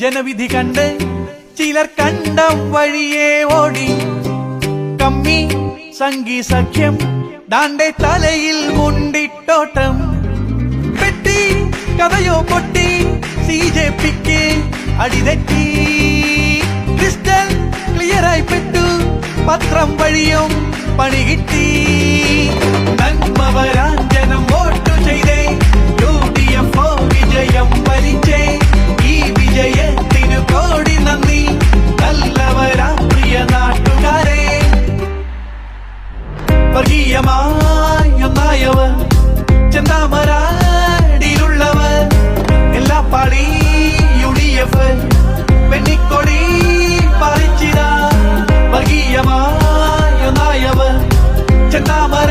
ജനവിധി കണ്ട് ചിലർ കണ്ടം വഴിയെ ഓടി. കമ്മി സംഗി സഖ്യം ദാണ്ടെ തലയിൽ മുണ്ടിട്ടോട്ടം പെട്ടി കഥയോ പൊട്ടി സി ജെ പിക്ക് അടിതെറ്റി. ക്രിസ്റ്റൽ ക്ലിയറായി പെട്ടു പത്രം വഴിയും പണി കിട്ടി. പ്രിയമായി ഒന്നായവൻ ചെന്താമരാടിയിലുള്ളവൻ എല്ലാ പാടി യു ഡി എഫ് പെണ്ണിക്കൊടി പറിച്ചിടാ വർഗീയമായി ഒന്നായവൻ ചെന്താമര